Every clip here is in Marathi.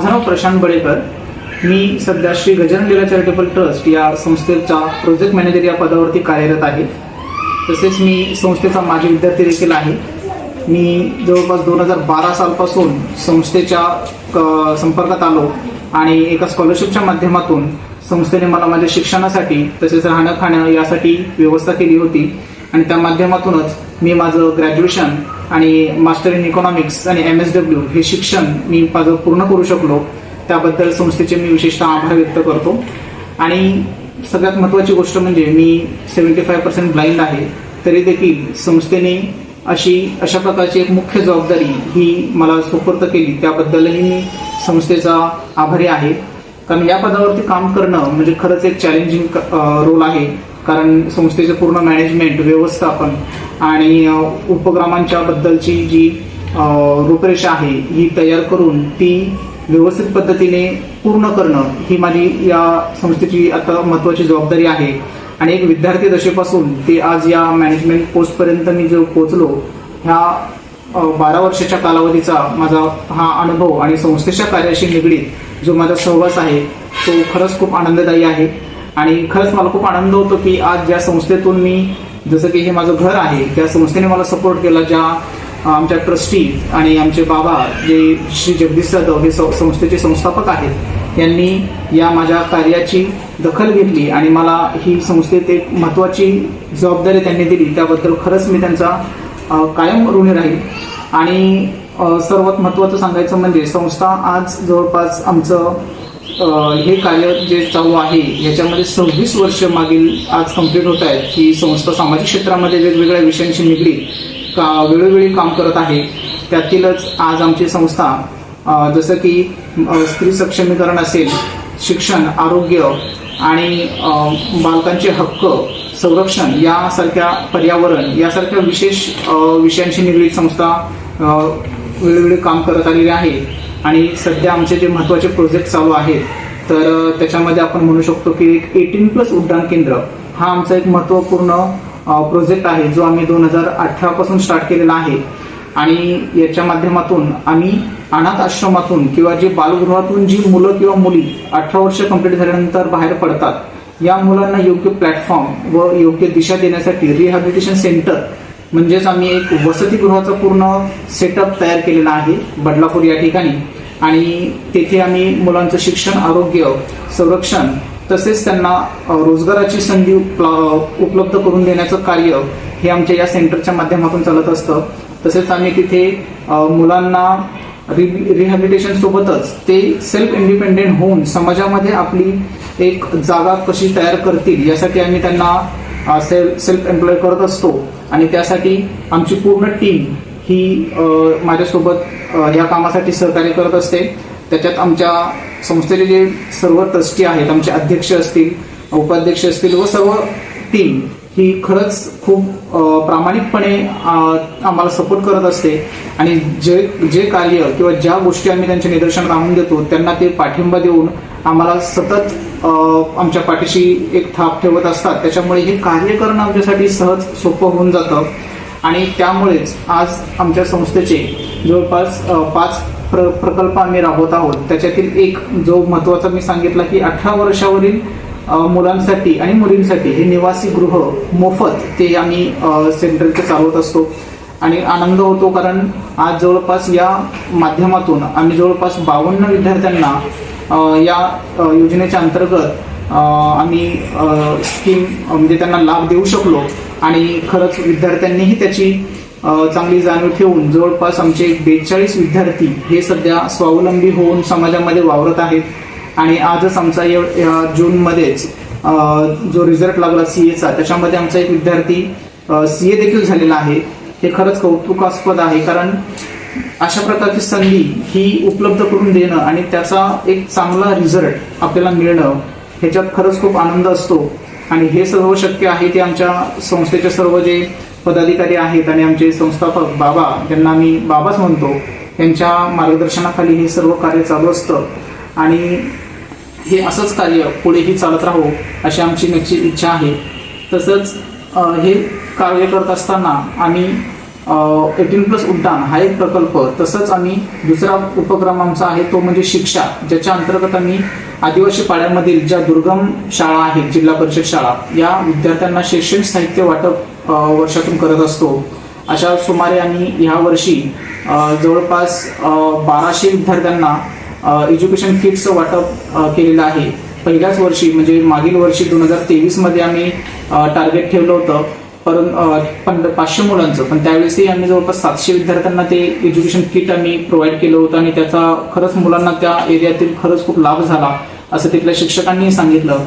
माझं नाव प्रशांत बळेकर. मी सध्या श्री गजानन लीला चॅरिटेबल ट्रस्ट या संस्थेच्या प्रोजेक्ट मॅनेजर या पदावरती कार्यरत आहे. तसेच मी संस्थेचा माजी विद्यार्थी देखील आहे. मी जवळपास दोन हजार बारा सालपासून संस्थेच्या क- संपर्कात आलो आणि एका स्कॉलरशिपच्या माध्यमातून संस्थेने मला माझ्या शिक्षणासाठी तसेच राहणं खाणं यासाठी व्यवस्था केली होती. आणि त्या माध्यमातूनच मी माझं ग्रॅज्युएशन आणि मास्टर इन इकॉनॉमिक्स आणि एम एस डब्ल्यू हे शिक्षण मी माझं पूर्ण करू शकलो त्याबद्दल संस्थेचे मी विशेषतः आभार व्यक्त करतो. आणि सगळ्यात महत्त्वाची गोष्ट म्हणजे मी सेव्हन्टी फाय पर्सेंट ब्लाइंड आहे तरी देखील संस्थेने अशी अशा प्रकारची एक मुख्य जबाबदारी ही मला सुपूर्द केली त्याबद्दलही मी संस्थेचा आभारी आहे. कारण या पदावरती काम करणं म्हणजे खरंच एक चॅलेंजिंग रोल आहे. कारण संस्थेचे पूर्ण मॅनेजमेंट व्यवस्थापन आणि उपक्रमांच्या बद्दलची जी रूपरेषा आहे ही तयार करून ती व्यवस्थित पद्धतीने पूर्ण करणं ही माझी या संस्थेची आता महत्त्वाची जबाबदारी आहे. आणि एक विद्यार्थी दशेपासून ते आज या मॅनेजमेंट पोस्टपर्यंत मी जो पोचलो ह्या बारा वर्षाच्या कालावधीचा माझा हा अनुभव आणि संस्थेच्या कार्याशी निगडीत जो माझा सहवास आहे तो खरंच खूप आनंददायी आहे. आणि खरंच मला खूप आनंद होतो की आज ज्या संस्थेतून मी जसं की हे माझं घर आहे त्या संस्थेने मला सपोर्ट केला ज्या आमच्या ट्रस्टी आणि आमचे बाबा जे श्री जगदीश जाधव हे सं- संस्थेचे संस्थापक आहेत यांनी या माझ्या कार्याची दखल घेतली आणि मला ही संस्थेत एक महत्वाची जबाबदारी त्यांनी दिली. त्याबद्दल खरंच मी त्यांचा कायम ऋणी राहील. आणि सर्वात महत्वाचं सांगायचं म्हणजे संस्था आज जवळपास आमचं हे कार्य जे चालू आहे याच्यामध्ये सव्वीस वर्ष मागील आज कंप्लीट होत आहेत. की संस्था सामाजिक क्षेत्रामध्ये वेगवेगळ्या विषयांशी निगडीत का वेळोवेळी काम करत आहे त्यातीलच आज आमची संस्था जसं की स्त्री सक्षमीकरण असेल शिक्षण आरोग्य आणि बालकांचे हक्क संरक्षण यासारख्या पर्यावरण यासारख्या विशेष विषयांशी निगडीत संस्था वेळोवेळी काम करत आलेली आहे. आणि सध्या आमचे जे महत्त्वाचे प्रोजेक्ट चालू आहेत तर त्याच्यामध्ये आपण म्हणू शकतो की एक एटीन प्लस उड्डाण केंद्र हा आमचा एक महत्त्वपूर्ण प्रोजेक्ट आहे जो आम्ही दोन हजार अठरा पासून स्टार्ट केलेला आहे. आणि याच्या माध्यमातून आम्ही अनाथ आश्रमातून किंवा जे बालगृहातून जी मुलं किंवा मुली अठरा वर्ष कंप्लीट झाल्यानंतर बाहेर पडतात या मुलांना योग्य प्लॅटफॉर्म व योग्य दिशा देण्यासाठी रिहॅबिलिटेशन सेंटर म्हणजेच आम्ही एक वसतिगृहाचा पूर्ण सेटअप तयार केलेला आहे बदलापूर या ठिकाणी. आणि तेथे आम्ही मुलांचं शिक्षण आरोग्य संरक्षण तसेच त्यांना रोजगाराची संधी उपलब्ध करून देण्याचं कार्य हे आमच्या या सेंटरच्या माध्यमातून चालत असतं. तसेच आम्ही तिथे मुलांना रि- रिहॅबिलिटेशन सोबतच ते सेल्फ इंडिपेंडेंट होऊन समाजामध्ये आपली एक जागा कशी तयार करतील यासाठी आम्ही त्यांना सेल्फ सेल्फ एम्प्लॉय करत असतो आणि त्यासाठी आमची पूर्ण टीम ही माझ्यासोबत या कामासाठी सहकार्य करत असते. त्याच्यात आमच्या संस्थेचे जे सर्व ट्रस्टी आहेत आमचे अध्यक्ष असतील उपाध्यक्ष असतील व सर्व टीम ही खरंच खूप प्रामाणिकपणे आम्हाला सपोर्ट करत असते. आणि जे जे कार्य किंवा ज्या गोष्टी आम्ही त्यांच्या निदर्शनात आणून देतो त्यांना ते पाठिंबा देऊन आम्हाला सतत आमच्या पाठीशी एक थाप ठेवत असतात. त्याच्यामुळे हे कार्य करणं आमच्यासाठी सहज सोपं होऊन जातं. आणि त्यामुळेच आज आमच्या संस्थेचे जवळपास पाच प्र प्रकल्प आम्ही राबवत आहोत. त्याच्यातील एक जो महत्त्वाचा मी सांगितला की अठरा वर्षावरील मुलांसाठी आणि मुलींसाठी हे निवासी गृह मोफत ते आम्ही सेंट्रलचे सेंटरचे चालवत असतो. आणि आनंद होतो कारण आज जवळपास या माध्यमातून आम्ही जवळपास बावन्न विद्यार्थ्यांना या योजनेच्या अंतर्गत आम्ही स्कीम म्हणजे त्यांना लाभ देऊ शकलो. आणि खरंच विद्यार्थ्यांनीही त्याची चांगली जाणीव ठेवून जवळपास आमचे बेचाळीस विद्यार्थी हे सध्या स्वावलंबी होऊन समाजामध्ये वावरत आहेत. आणि आजच आमचा या जूनमध्येच जो रिझल्ट लागला सीएचा त्याच्यामध्ये आमचा एक विद्यार्थी सी ए देखील झालेला आहे. हे खरंच कौतुकास्पद आहे कारण अशा प्रकारची संधी ही उपलब्ध करून देणं आणि त्याचा एक चांगला रिझल्ट आपल्याला मिळणं ह्याच्यात खरंच खूप आनंद असतो. आणि हे सर्व शक्य आहे ते आमच्या संस्थेचे सर्व जे पदाधिकारी आहेत आणि आमचे संस्थापक बाबा ज्यांना मी बाबाच म्हणतो त्यांच्या मार्गदर्शनाखाली हे सर्व कार्य चालू असतं. आणि हे असंच कार्य पुढेही चालत राहो अशी आमची निश्चित इच्छा आहे. तसंच हे कार्य करत असताना आम्ही एटीन प्लस उड्डाण हा एक प्रकल्प तसंच आम्ही दुसरा उपक्रम आमचा आहे तो म्हणजे शिक्षा ज्याच्या अंतर्गत आम्ही आदिवासी पाड्यामधील ज्या दुर्गम शाळा आहेत जिल्हा परिषद शाळा या विद्यार्थ्यांना शैक्षणिक साहित्य वाटप वर्षातून करत असतो. अशा सुमारे आम्ही ह्या वर्षी जवळपास बाराशे विद्यार्थ्यांना एज्युकेशन किट्सचं वाटप केलेलं आहे. पहिल्याच वर्षी म्हणजे मागील वर्षी दोन हजार तेवीसमध्ये आम्ही टार्गेट ठेवलं होतं. परंतु पाचशे मुलांचं. पण त्यावेळेसही आम्ही जवळपास सातशे विद्यार्थ्यांना ते एज्युकेशन किट आम्ही प्रोव्हाइड केलं होतं आणि त्याचा खरंच मुलांना त्या एरियातील खरंच खूप लाभ झाला असं तिथल्या शिक्षकांनी सांगितलं.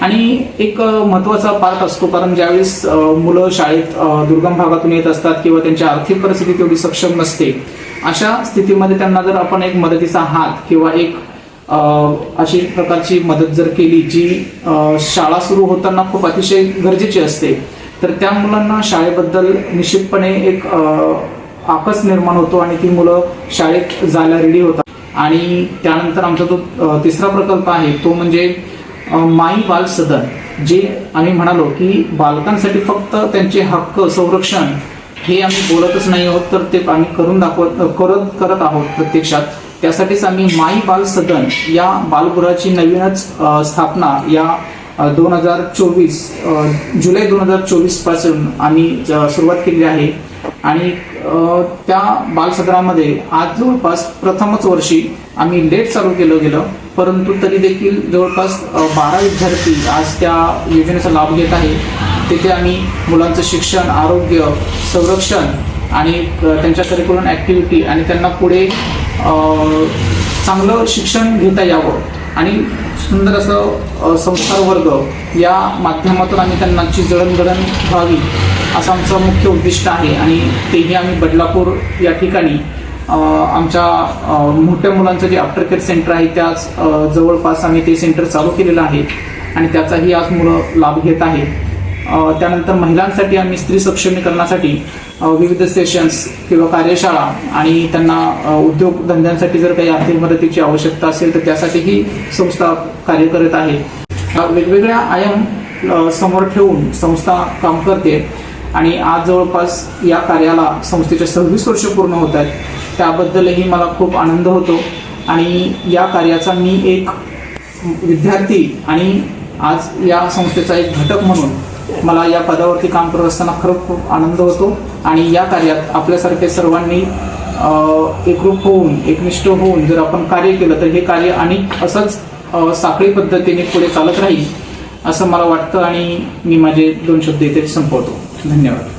आणि एक महत्त्वाचा महत्त्वाचा पार्ट असतो कारण ज्यावेळेस मुलं शाळेत दुर्गम भागातून येत असतात किंवा त्यांची आर्थिक परिस्थिती तेवढी सक्षम नसते अशा स्थितीमध्ये त्यांना जर आपण एक मदतीचा हात किंवा एक अशी प्रकारची मदत जर केली जी शाळा सुरू होताना खूप अतिशय गरजेची असते तर त्या मुलांना शाळेबद्दल निश्चितपणे एक आकस निर्माण होतो आणि ती मुलं शाळेत जायला रेडी होतात. आणि त्यानंतर आमचा जो तिसरा प्रकल्प आहे तो म्हणजे माई बाल सदन जे आम्ही म्हणालो की बालकांसाठी फक्त त्यांचे हक्क संरक्षण हे आम्ही बोलतच नाही आहोत तर ते आम्ही करून दाखवत करत करत आहोत प्रत्यक्षात. त्यासाठीच आम्ही माई बाल सदन या बालगृहाची नवीनच स्थापना या दोन हजार चोवीस जुलै दोन हजार चोवीसपासून आम्ही ज- सुरुवात केली आहे. आणि त्या बालसदनामध्ये आज जवळपास प्रथमच वर्षी आम्ही लेट चालू केलं गेलं परंतु तरी देखील जवळपास बारा विद्यार्थी आज त्या योजनेचा लाभ घेत आहे तिथे आम्ही मुलांचं शिक्षण आरोग्य संरक्षण आणि त्यांच्या करिक्युलम ॲक्टिव्हिटी आणि त्यांना पुढे चांगलं शिक्षण घेता यावं आणि सुंदर असं संस्कार वर्ग या माध्यमातून आम्ही त्यांनाची जडणघडण व्हावी असं आमचं मुख्य उद्दिष्ट आहे आणि तेही आम्ही बदलापूर या ठिकाणी आमच्या मोठ्या मुलांचं जे आफ्टर केअर सेंटर आहे त्याच जवळपास आम्ही ते सेंटर चालू केलेलं आहे आणि त्याचाही आज मुलं लाभ घेत आहेत. त्यानंतर महिलांसाठी आम्ही स्त्री सक्षमीकरणासाठी विविध सेशन्स किंवा कार्यशाळा आणि त्यांना उद्योगधंद्यांसाठी जर काही आर्थिक मदतीची आवश्यकता असेल तर त्यासाठी ही संस्था कार्य करत आहे. वेगवेगळ्या आयाम समोर ठेवून संस्था काम करते आणि आज जवळपास या कार्याला संस्थेचे सव्वीस वर्ष पूर्ण होत आहेत. त्याबद्दलही मला खूप आनंद होतो आणि या कार्याचा मी एक विद्यार्थी आणि आज या संस्थेचा एक घटक म्हणून मला या पदावरती काम करत असताना खरंच खूप आनंद होतो. आणि या कार्यात आपल्यासारखे सर्वांनी एकरूप होऊन एकनिष्ठ होऊन जर आपण कार्य केलं तर हे कार्य आणि असंच साखळी पद्धतीने पुढे चालत राहील असं मला वाटतं आणि मी माझे दोन शब्द इथे संपवतो. धन्यवाद.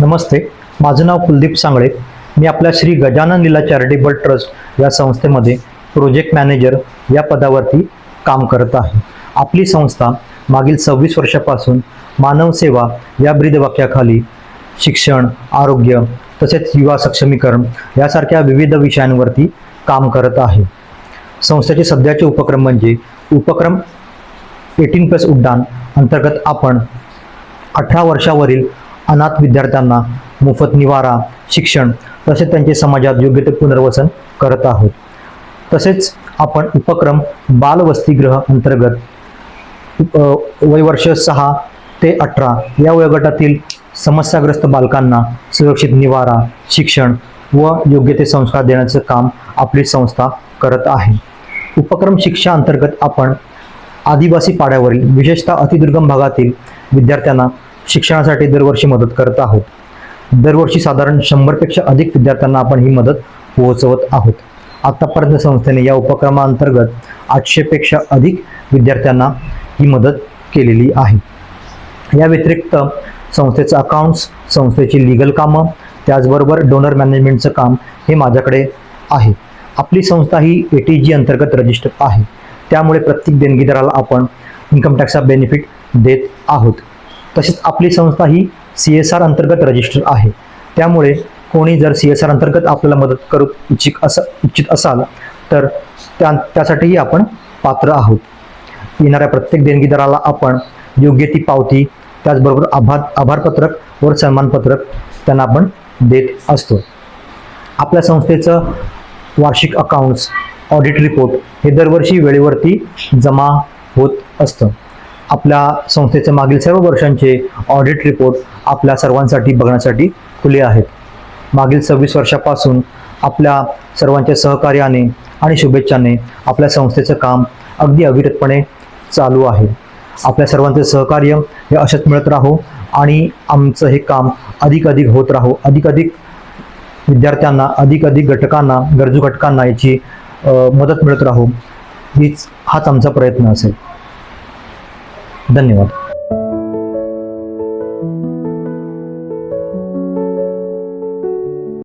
नमस्ते माझं नाव कुलदीप सांगळे. मी आपल्या श्री गजानन लीला चॅरिटेबल ट्रस्ट या संस्थेमध्ये प्रोजेक्ट मॅनेजर या पदावरती काम करत आहे. आपली संस्था मागील सव्वीस वर्षापासून मानव सेवा या ब्रीदवाक्याखाली शिक्षण आरोग्य तसेच युवा सक्षमीकरण यासारख्या विविध विषयांवरती काम करत आहे. संस्थेचे सध्याचे उपक्रम म्हणजे उपक्रम एटीन प्लस उड्डाण अंतर्गत आपण अठरा वर्षावरील अनाथ विद्यार्थ्यांना मोफत निवारा शिक्षण तसेच त्यांचे समाजात योग्य ते पुनर्वसन करत आहोत. तसेच आपण उपक्रम बालवसतिगृह अंतर्गत वयवर्ष सहा ते अठरा या वयोगटातील समस्याग्रस्त बालकांना सुरक्षित निवारा शिक्षण व योग्य ते संस्कार देण्याचं काम आपली संस्था करत आहे. उपक्रम शिक्षा अंतर्गत आपण आदिवासी पाड्यावरील विशेषतः अतिदुर्गम भागातील विद्यार्थ्यांना शिक्षणासाठी दरवर्षी मदत करत आहोत. दरवर्षी साधारण शंभरपेक्षा अधिक विद्यार्थ्यांना आपण ही मदत पोहोचवत आहोत. आतापर्यंत संस्थेने या उपक्रमाअंतर्गत आठशेपेक्षा अधिक विद्यार्थ्यांना ही मदत केलेली आहे. या व्यतिरिक्त संस्थेचं अकाउंट्स संस्थेची लिगल कामं त्याचबरोबर डोनर मॅनेजमेंटचं काम हे माझ्याकडे आहे. आपली संस्था ही ए टी जी अंतर्गत रजिस्टर्ड आहे. त्यामुळे प्रत्येक देणगीदाराला आपण इन्कम टॅक्सचा बेनिफिट देत आहोत. तसेच आपली संस्था ही सी एस आर अंतर्गत रजिस्टर आहे. त्यामुळे कोणी जर सी एस आर अंतर्गत आपल्याला मदत करू इच्छिक अस इच्छित असाल तर त्या त्यासाठीही आपण पात्र आहोत. येणाऱ्या प्रत्येक देणगीदाराला आपण योग्य ती पावती त्याचबरोबर आभार आभारपत्रक व सन्मानपत्रक त्यांना आपण देत असतो. आपल्या संस्थेचं वार्षिक अकाउंट्स ऑडिट रिपोर्ट हे दरवर्षी वेळेवरती जमा होत असतं. आपल्या संस्थेचे मागील सर्व वर्षांचे ऑडिट रिपोर्ट आपल्या सर्वांसाठी बघण्यासाठी खुले आहेत. मागील सव्वीस वर्षापासून आपल्या सर्वांच्या सहकार्याने आणि शुभेच्छाने आपल्या संस्थेचं काम अगदी अविरतपणे चालू आहे. आपल्या सर्वांचं सहकार्य हे अशाच मिळत राहो आणि आमचं हे काम अधिक अधिक होत राहो. अधिक अधिक विद्यार्थ्यांना अधिक अधिक घटकांना गरजू घटकांना याची मदत मिळत राहो. हीच हाच आमचा प्रयत्न असेल. धन्यवाद.